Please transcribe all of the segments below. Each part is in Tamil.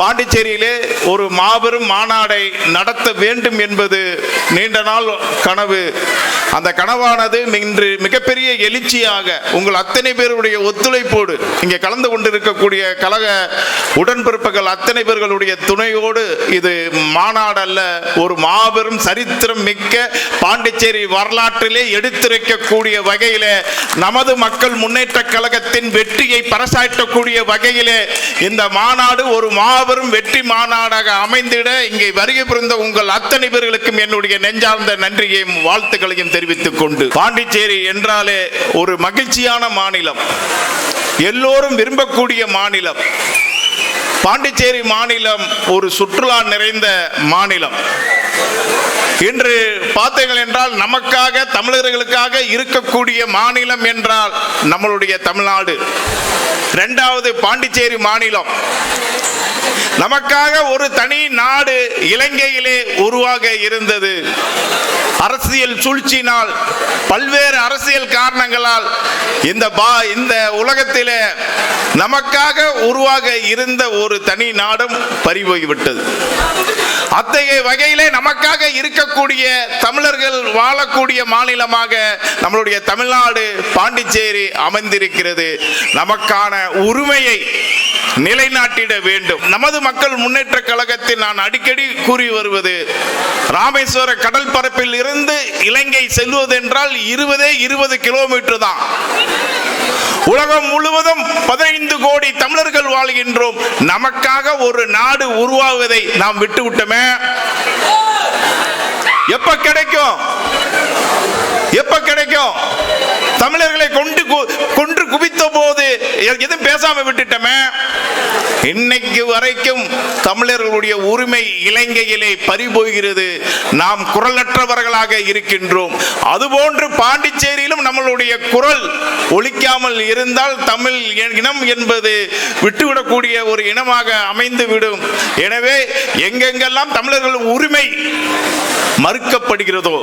பாண்டிச்சேரியிலே ஒரு மாபெரும் மாநாடை நடத்த வேண்டும் என்பது நீண்ட நாள் கனவு. அந்த கனவானது இன்று மிகப்பெரிய எழுச்சியாக உங்கள் அத்தனை பேருடைய ஒத்துழைப்போடு இங்கே கலந்து கொண்டிருக்கக்கூடிய கழக உடன்பிறப்புகள் அத்தனை பேர்களுடைய துணையோடு இது மாநாடு அல்ல ஒரு மாபெரும் சரித்திரம் மிக்க பாண்டிச்சேரி வரலாற்றிலே எடுத்துரைக்கக்கூடிய வகையிலே நமது மக்கள் முன்னேற்ற கழகத்தின் வெற்றியை பரசாட்டக்கூடிய வகையிலே இந்த மாநாடு ஒரு மாபெரும் வெற்றி மாநாடாக அமைந்திட இங்கே வருகை புரிந்த உங்கள் அத்தனை பேர்களுக்கும் என்னுடைய நெஞ்சார்ந்த நன்றியையும் வாழ்த்துக்களையும் தெரிவித்துக் கொண்டு பாண்டிச்சேரி என்றாலே ஒரு மகிழ்ச்சியான மாநிலம். எல்லோரும் விரும்பக்கூடிய மாநிலம். பாண்டிச்சேரி மாநிலம் ஒரு சுற்றுலா நிறைந்த மாநிலம். இன்று பார்த்தீர்கள் என்றால் நமக்காக தமிழர்களுக்காக இருக்கக்கூடிய மாநிலம் என்றால் நம்மளுடைய தமிழ்நாடு. இரண்டாவது பாண்டிச்சேரி மாநிலம். நமக்காக ஒரு தனி நாடு இலங்கையிலே உருவாக இருந்தது. அரசியல் சூழ்ச்சியினால் பல்வேறு அரசியல் காரணங்களால் இந்த பா இந்த உலகத்திலே நமக்காக உருவாக இருந்த ஒரு தனி நாடும் பறிபோய்விட்டது. அத்தகைய வகையிலே நமக்காக இருக்கக்கூடிய தமிழர்கள் வாழக்கூடிய மாநிலமாக நம்மளுடைய தமிழ்நாடு பாண்டிச்சேரி அமைந்திருக்கிறது. நமக்கான உரிமையை நிலைநாட்டிட வேண்டும். நமது மக்கள் முன்னேற்ற கழகத்தில் நான் அடிக்கடி கூறி வருவது ராமேஸ்வர கடல் பரப்பில் இருந்து இலங்கை செல்வதென்றால் இருபதே இருபது கிலோமீட்டர் தான். உலகம் முழுவதும் பதினைந்து கோடி தமிழர்கள் வாழ்கின்றோம். நமக்காக ஒரு நாடு உருவாவதை நாம் விட்டுவிட்டோமே? எப்ப கிடைக்கும்? எப்ப கிடைக்கும்? எதுவும் பேசாம விட்டுட்டோமே? இன்னைக்கு வரைக்கும் தமிழர்களுடைய உரிமை இலங்கையிலே பறிபோகிறது. நாம் குரலற்றவர்களாக இருக்கின்றோம். அதுபோன்று பாண்டிச்சேரியிலும் நம்மளுடைய குரல் ஒழிக்காமல் இருந்தால் தமிழ் இனம் என்பது விட்டுவிடக்கூடிய ஒரு இனமாக அமைந்துவிடும். எனவே எங்கெங்கெல்லாம் தமிழர்கள் உரிமை மறுக்கப்படுகிறதோ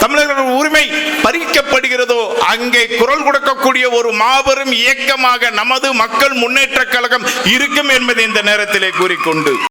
தமிழர்கள் உரிமை பறிக்கப்படுகிறதோ அங்கே குரல் கொடுக்கக்கூடிய ஒரு மாபெரும் இயக்கமாக நமது மக்கள் முன்னேற்ற கழகம் இருக்கும் என்பதை இந்த நேரத்திலே கூறிக்கொண்டு